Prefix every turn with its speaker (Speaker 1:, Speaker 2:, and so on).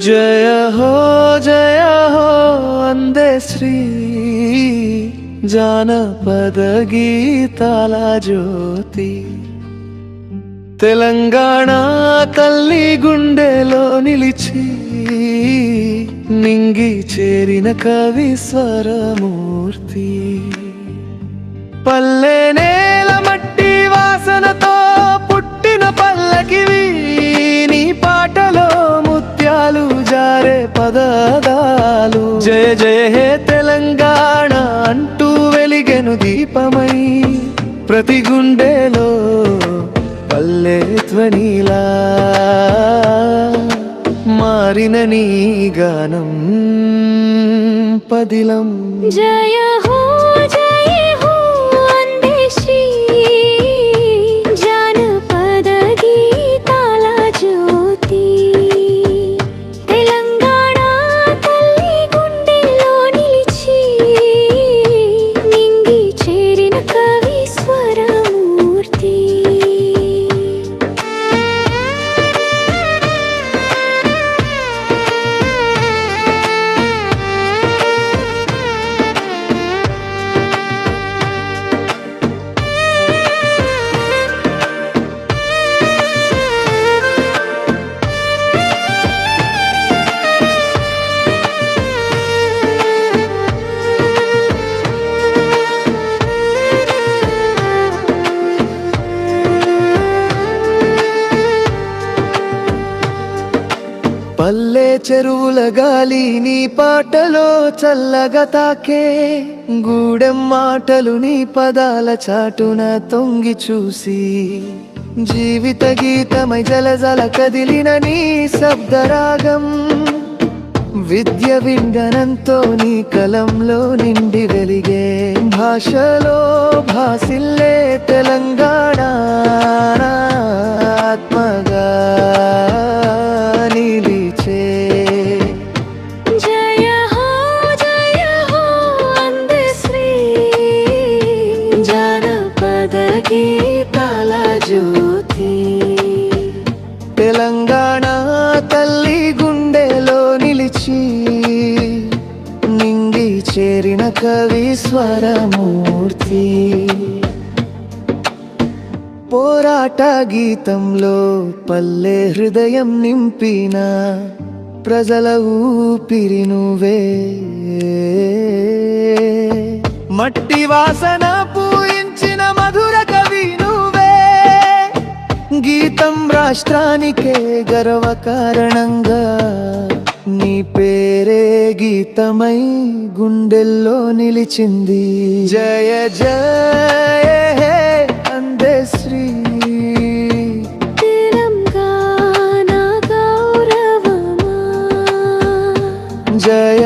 Speaker 1: జయ హో జయ హో అందే శ్రీ జానపద గీతాల జ్యోతి తెలంగాణ తల్లి గుండెలో నిలిచి నింగి చేరిన కవి స్వరమూర్తి పల్లె పదాలు జయ జయ హే తెలంగాణ అంటూ వెలిగెను దీపమై. ప్రతి గుండెలో పల్లె ధ్వనిలా మారిన నీ గానం పదిలం.
Speaker 2: జయ హో
Speaker 1: పల్లె చెరువుల గాలి నీ పాటలో చల్లగా తాకే. గూడెం మాటలు నీ పదాల చాటున తొంగి చూసి. జీవిత గీతమై జలజల కదిలిన నీ శబ్దరాగం. విద్య విండనంతో నీ కలంలో నిండి వెలిగే భాషలో భాసిల్లే తెలంగాణ. తెలంగాణ తల్లి గుండెలో నిలిచి నింగి చేరిన కవి స్వరమూర్తి. పోరాట గీతంలో పల్లె హృదయం నింపిన ప్రజల ఊపిరి నువ్వే. మట్టి వాసన గీతం రాష్ట్రానికే గర్వకారణంగా నీ పేరే గీతమై గుండెల్లో నిలిచింది. జయ జయ హే అందే శ్రీ. జయ